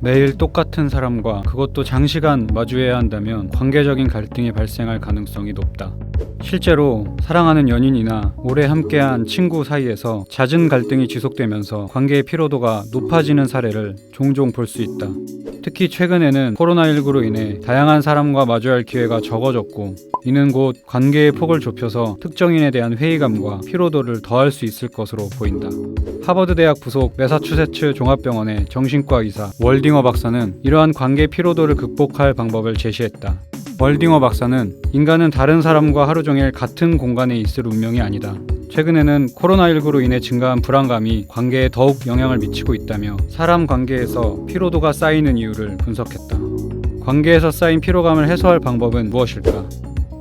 매일 똑같은 사람과 그것도 장시간 마주해야 한다면 관계적인 갈등이 발생할 가능성이 높다. 실제로 사랑하는 연인이나 오래 함께한 친구 사이에서 잦은 갈등이 지속되면서 관계의 피로도가 높아지는 사례를 종종 볼 수 있다. 특히 최근에는 코로나19로 인해 다양한 사람과 마주할 기회가 적어졌고 이는 곧 관계의 폭을 좁혀서 특정인에 대한 회의감과 피로도를 더할 수 있을 것으로 보인다. 하버드 대학 부속 매사추세츠 종합병원의 정신과 의사 월딩어 박사는 이러한 관계 피로도를 극복할 방법을 제시했다. 월딩어 박사는 인간은 다른 사람과 하루 종일 같은 공간에 있을 운명이 아니다. 최근에는 코로나19로 인해 증가한 불안감이 관계에 더욱 영향을 미치고 있다며 사람 관계에서 피로도가 쌓이는 이유를 분석했다. 관계에서 쌓인 피로감을 해소할 방법은 무엇일까?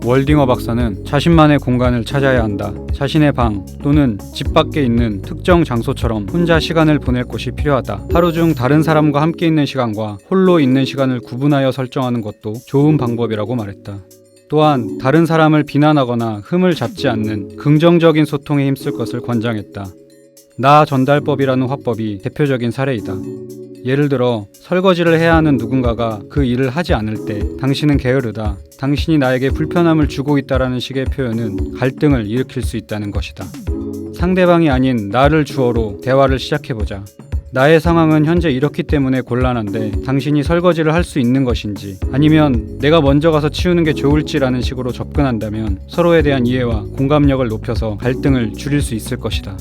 월딩어 박사는 자신만의 공간을 찾아야 한다. 자신의 방 또는 집 밖에 있는 특정 장소처럼 혼자 시간을 보낼 곳이 필요하다. 하루 중 다른 사람과 함께 있는 시간과 홀로 있는 시간을 구분하여 설정하는 것도 좋은 방법이라고 말했다. 또한 다른 사람을 비난하거나 흠을 잡지 않는 긍정적인 소통에 힘쓸 것을 권장했다. 나 전달법이라는 화법이 대표적인 사례이다. 예를 들어 설거지를 해야 하는 누군가가 그 일을 하지 않을 때 당신은 게으르다. 당신이 나에게 불편함을 주고 있다라는 식의 표현은 갈등을 일으킬 수 있다는 것이다. 상대방이 아닌 나를 주어로 대화를 시작해 보자. 나의 상황은 현재 이렇기 때문에 곤란한데 당신이 설거지를 할 수 있는 것인지 아니면 내가 먼저 가서 치우는 게 좋을지라는 식으로 접근한다면 서로에 대한 이해와 공감력을 높여서 갈등을 줄일 수 있을 것이다.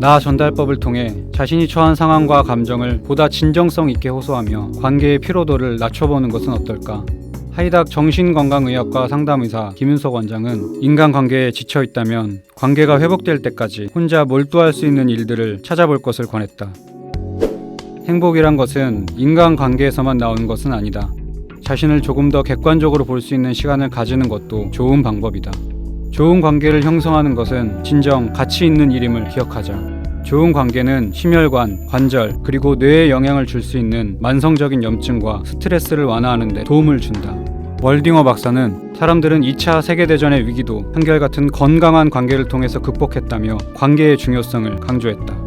나 전달법을 통해 자신이 처한 상황과 감정을 보다 진정성 있게 호소하며 관계의 피로도를 낮춰보는 것은 어떨까? 하이닥 정신건강의학과 상담의사 김윤석 원장은 인간관계에 지쳐 있다면 관계가 회복될 때까지 혼자 몰두할 수 있는 일들을 찾아볼 것을 권했다. 행복이란 것은 인간관계에서만 나오는 것은 아니다. 자신을 조금 더 객관적으로 볼 수 있는 시간을 가지는 것도 좋은 방법이다. 좋은 관계를 형성하는 것은 진정 가치 있는 일임을 기억하자. 좋은 관계는 심혈관, 관절, 그리고 뇌에 영향을 줄 수 있는 만성적인 염증과 스트레스를 완화하는 데 도움을 준다. 월딩어 박사는 사람들은 2차 세계대전의 위기도 한결같은 건강한 관계를 통해서 극복했다며 관계의 중요성을 강조했다.